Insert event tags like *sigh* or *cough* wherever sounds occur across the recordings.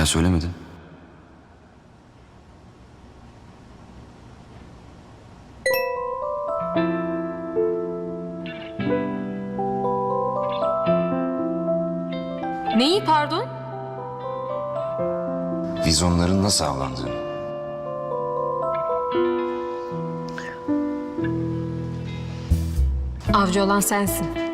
Hala söylemedin. Neyi pardon? Vizonların nasıl avlandığını. Avcı olan sensin.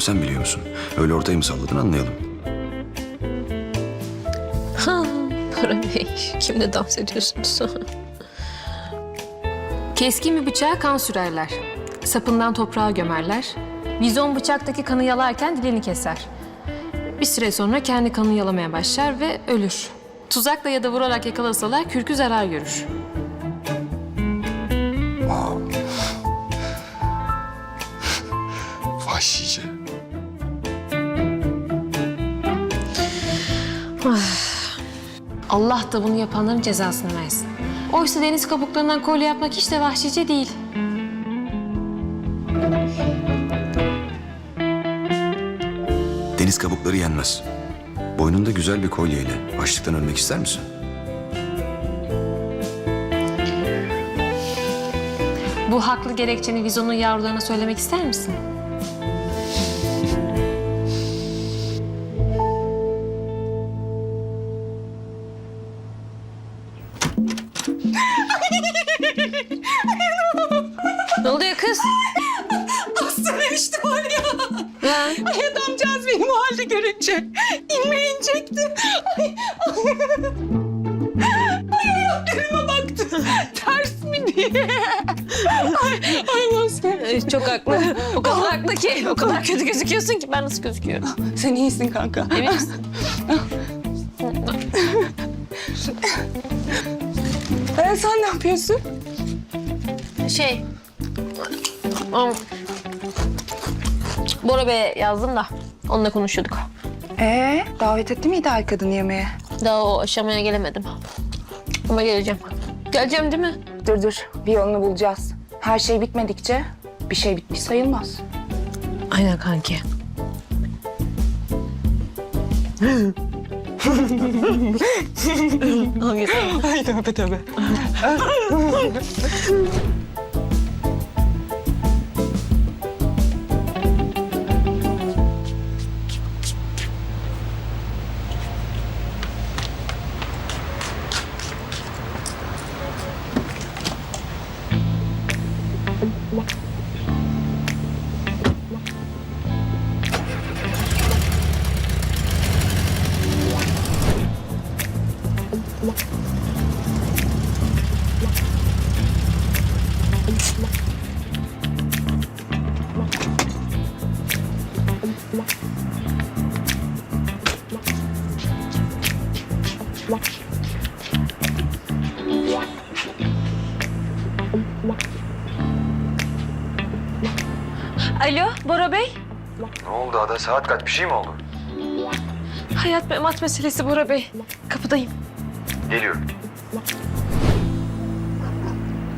Bakalım sen biliyor musun? Öyle ortaya mı salladın anlayalım. Bora Bey, kimle dans ediyorsunuz? Keskin bir bıçağa kan sürerler. Sapından toprağa gömerler. Vizon bıçaktaki kanı yalarken dilini keser. Bir süre sonra kendi kanını yalamaya başlar ve ölür. Tuzakla ya da vurarak yakalasalar kürkü zarar görür. Allah da bunu yapanların cezasını versin. Oysa deniz kabuklarından kolye yapmak hiç de vahşice değil. Deniz kabukları yenmez. Boynunda güzel bir kolyeyle açlıktan ölmek ister misin? Bu haklı gerekçeni Vizon'un yavrularına söylemek ister misin? Ne oluyor kız? *laughs* Aslan enişte var ya. Ha? Ay adamcağız benim o halde görünce. İnme inecekti. Ay, ay ayaklarıma baktı. Ters mi diye. Ay, ay. Ee, Çok haklı. O kadar haklı ki. O kadar kötü gözüküyorsun ki ben nasıl gözüküyorum? Sen iyisin kanka. Emin misin? Ee, sen ne yapıyorsun? Şey... Bora Bey'e yazdım da onunla konuşuyorduk. Ee, davet etti miydi ay kadın yemeğe? Daha o aşamaya gelemedim. Ama geleceğim. Geleceğim değil mi? Dur dur, bir yolunu bulacağız. Her şey bitmedikçe bir şey bitmiş sayılmaz. Aynen kanki. Hangisi? Ay tövbe tövbe. *laughs* Alo Bora Bey. Ne oldu Ada? Saat kaç? Bir şey mi oldu? Hayat memat meselesi Bora Bey. Kapıdayım. Geliyorum.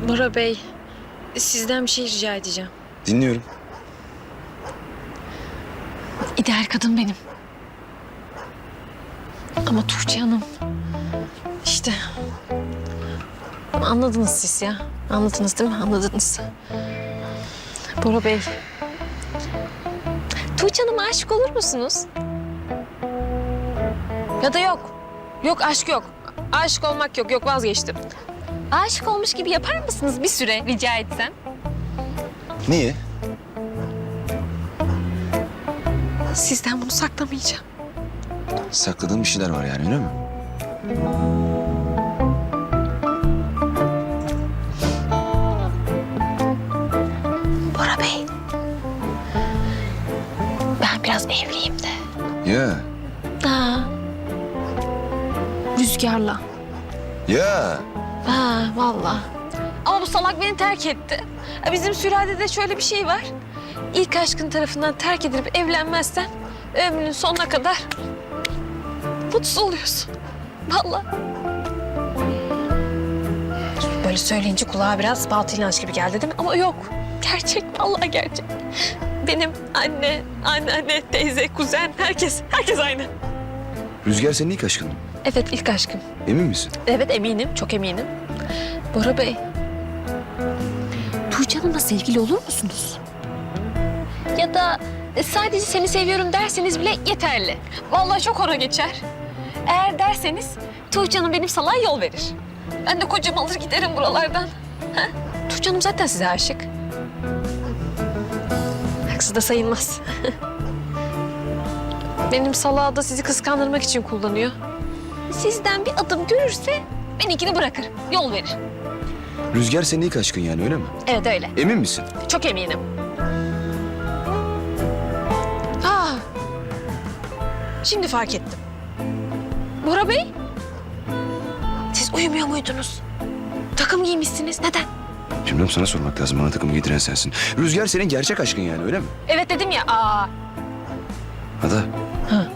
Bora Bey, sizden bir şey rica edeceğim. Dinliyorum. İdeal kadın benim. Ama Tuğçe Hanım... işte... Anladınız siz ya. Anladınız değil mi? Anladınız. Bora Bey... Tuğçe Hanım'a aşık olur musunuz? Ya da yok. Yok aşk yok. Aşık olmak yok. Yok vazgeçtim. Aşık olmuş gibi yapar mısınız bir süre rica etsem? Niye? Sizden bunu saklamayacağım. Sakladığın bir şeyler var yani öyle mi? Evliyim de. Ya. Ha. Rüzgarla. Ya. Ha vallahi. Ama bu salak beni terk etti. Bizim sülalede şöyle bir şey var. İlk aşkın tarafından terk edilip evlenmezsen ömrünün sonuna kadar mutsuz oluyorsun. Böyle Böyle söyleyince kulağa biraz batıl inanç gibi geldi değil mi? Ama yok. Gerçek, vallahi gerçek. Benim anne, anneanne, teyze, kuzen, herkes, herkes aynı. Rüzgar senin ilk aşkın mı? Evet, ilk aşkım. Emin misin? Evet, eminim, çok eminim. Bora Bey, Tuğçe Hanım'la sevgili olur musunuz? Ya da e, sadece seni seviyorum derseniz bile yeterli. Vallahi çok hora geçer. Eğer derseniz Tuğçe Hanım benim salağa yol verir. Ben de kocamı alır giderim buralardan. Ha? Tuğçe Hanım zaten size aşık. Da sayılmaz. benim salağı da sizi kıskandırmak için kullanıyor. Sizden bir adım görürse benimkini bırakır, yol verir. Rüzgar senin ilk aşkın yani öyle mi? Evet öyle. Emin misin? Çok eminim. Aa, şimdi fark ettim. Bora Bey, siz uyumuyor muydunuz? Takım giymişsiniz. Neden? Şimdi sana sormak lazım. Bana takımı getiren sensin. Rüzgar senin gerçek aşkın yani öyle mi? Evet dedim ya. Aa, Ada. Ha.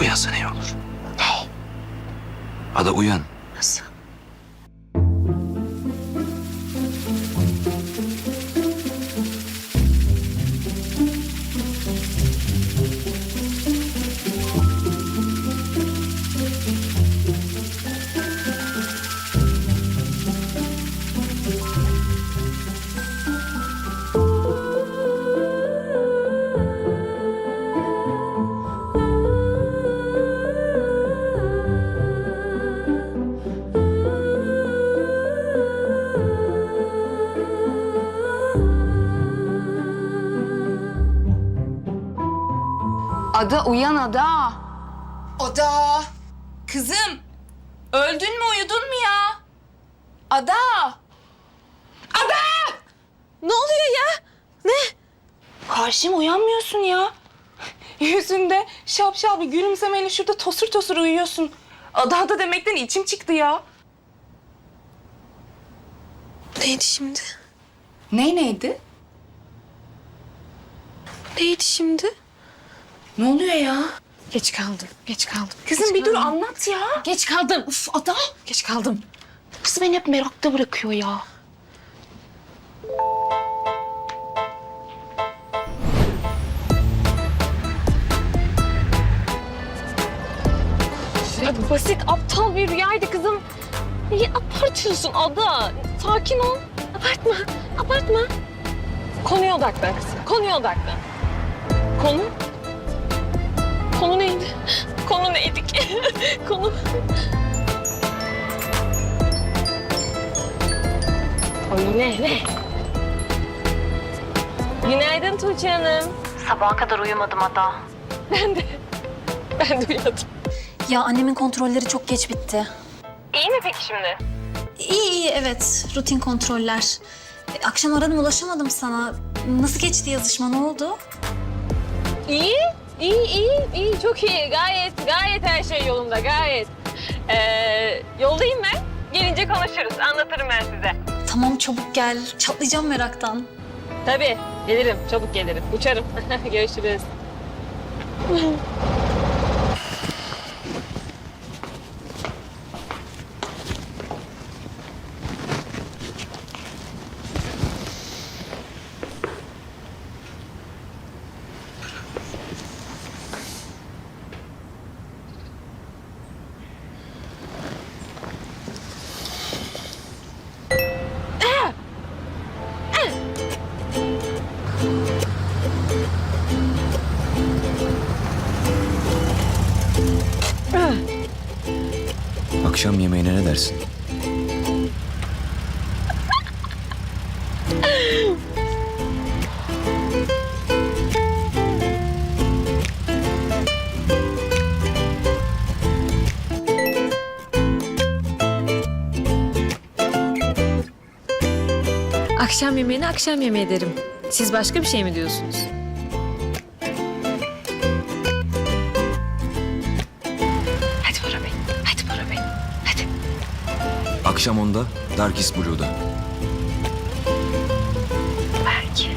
Uyansa ne olur? Ada uyan. nasıl? Uyan Ada. Ada! Kızım! Öldün mü uyudun mu ya? Ada! Ne oluyor ya? Karşım uyanmıyorsun ya. Yüzünde şapşal bir gülümsemeyle şurada tosur tosur uyuyorsun. Ada ada demekten içim çıktı ya. Neydi şimdi? Ne neydi? Neydi şimdi? Ne oluyor ya? Geç kaldım, geç kaldım. Kızım bir dur anlat ya. Geç kaldım. Uf ada. Geç kaldım. Kız beni hep merakta bırakıyor ya. Ya basit, aptal bir rüyaydı kızım. Niye abartıyorsun Ada? Sakin ol. Abartma, abartma. Konuya odaklan kızım, konuya odaklan. Konu? Ki? *laughs* Konu... Ay ne, ne? Günaydın Tuğçe Hanım. Sabaha kadar uyumadım Ada. Ben de, ben de uyandım. Ya annemin kontrolleri çok geç bitti. İyi mi peki şimdi? İyi iyi evet rutin kontroller. E, Akşam aradım ulaşamadım sana. Nasıl geçti yazışma ne oldu? İyi, iyi, iyi, iyi. Çok iyi. Gayet, gayet her şey yolunda, gayet. Ee, yoldayım ben. Gelince konuşuruz. Anlatırım ben size. Tamam çabuk gel. Çatlayacağım meraktan. Tabii, gelirim. Çabuk gelirim. Uçarım. *laughs* Görüşürüz. Akşam yemeğine ne dersin? Akşam yemeğine akşam yemeği derim. Siz başka bir şey mi diyorsunuz? Akşam onda Darkis Blue'da. Belki. *laughs*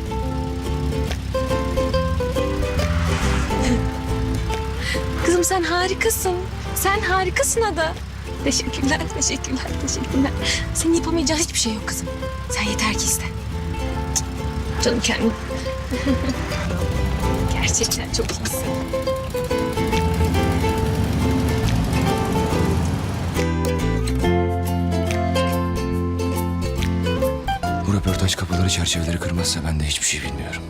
Kızım sen harikasın. Sen harikasın Ada. Teşekkürler, teşekkürler, teşekkürler. Senin yapamayacağın hiçbir şey yok kızım. Sen yeter ki iste. Canım kendim. *laughs* Gerçekten çok iyisin. Röportaj kapıları çerçeveleri kırmazsa ben de hiçbir şey bilmiyorum.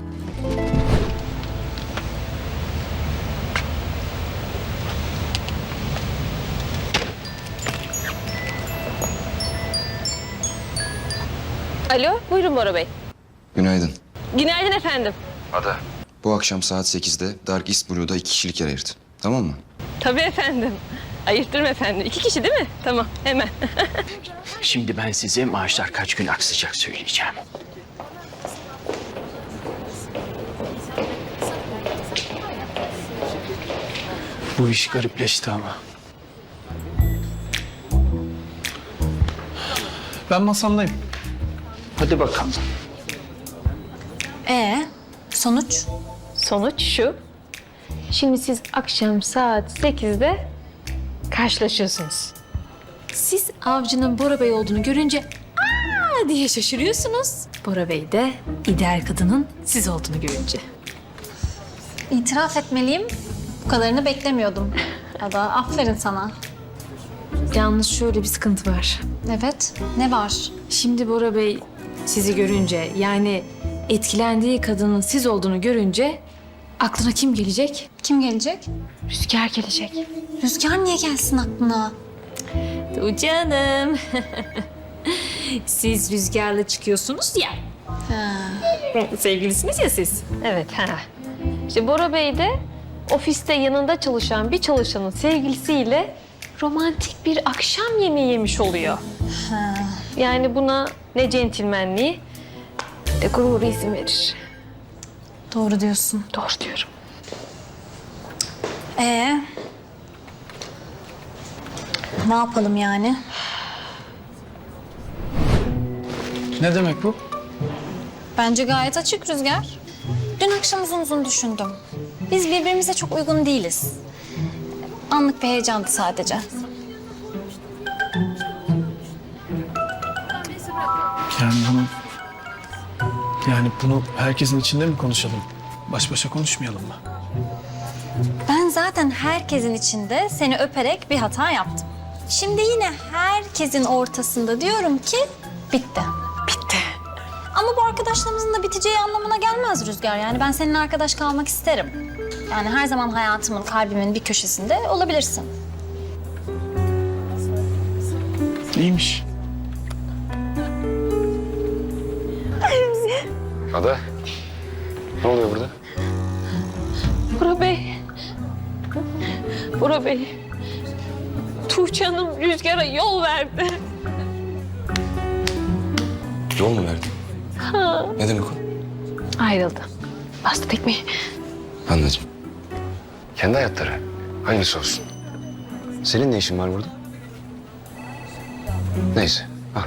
Alo, buyurun Bora Bey. Günaydın. Günaydın efendim. Ada. Bu akşam saat 8'de Dark East Blue'da iki kişilik yer ayırt. Tamam mı? Tabii efendim. Ayırttırım efendim. İki kişi değil mi? Tamam, hemen. Şimdi ben size maaşlar kaç gün aksayacak söyleyeceğim. Bu iş garipleşti ama. Ben masamdayım. Hadi bakalım. Ee, sonuç? Sonuç şu. Şimdi siz akşam saat 8'de karşılaşıyorsunuz. Siz avcının Bora Bey olduğunu görünce aa diye şaşırıyorsunuz. Bora Bey de ideal kadının siz olduğunu görünce. İtiraf etmeliyim. Bu kadarını beklemiyordum. *laughs* Ada aferin sana. Yalnız şöyle bir sıkıntı var. Evet, ne var? Şimdi Bora Bey sizi görünce yani etkilendiği kadının siz olduğunu görünce aklına kim gelecek? Kim gelecek? Rüzgar gelecek. Rüzgar niye gelsin aklına? Tuğçe Hanım. *laughs* siz rüzgarla çıkıyorsunuz ya. Sevgilisiniz ya siz. Evet, ha. İşte Bora Bey de ofiste yanında çalışan bir çalışanın sevgilisiyle romantik bir akşam yemeği yemiş oluyor. Yani buna ne centilmenliği ne gururu izin verir. Doğru diyorsun. Doğru diyorum. Ee? Ne yapalım yani? Ne demek bu? Bence gayet açık Rüzgar. Dün akşam uzun uzun düşündüm. Biz birbirimize çok uygun değiliz. Anlık bir heyecandı sadece. Yani bunu... Yani bunu herkesin içinde mi konuşalım? Baş başa konuşmayalım mı? Ben zaten herkesin içinde seni öperek bir hata yaptım. Şimdi yine herkesin ortasında diyorum ki bitti. Bitti. Ama bu arkadaşlığımızın da biteceği anlamına gelmez Rüzgar. Yani ben seninle arkadaş kalmak isterim. Yani her zaman hayatımın, kalbimin bir köşesinde olabilirsin. İyiymiş. Ada. Ne oluyor burada? Bora Bey. Bora Bey. Tuğçe Hanım Rüzgar'a yol verdi. Yol mu verdin? Ne demek o? Ayrıldı. Bastı tekmeyi. Anladım. Kendi hayatları. Hayırlısı olsun. Senin ne işin var burada? Neyse. Al.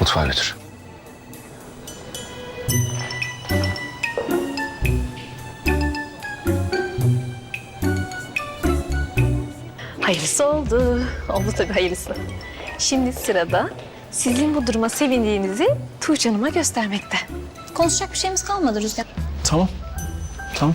Mutfağa götür. Hayırlısı oldu. Oldu tabii hayırlısı. Şimdi sırada sizin bu duruma sevindiğinizi Tuğçe Hanım'a göstermekte. Konuşacak bir şeyimiz kalmadı Rüzgar. Tamam. Tamam.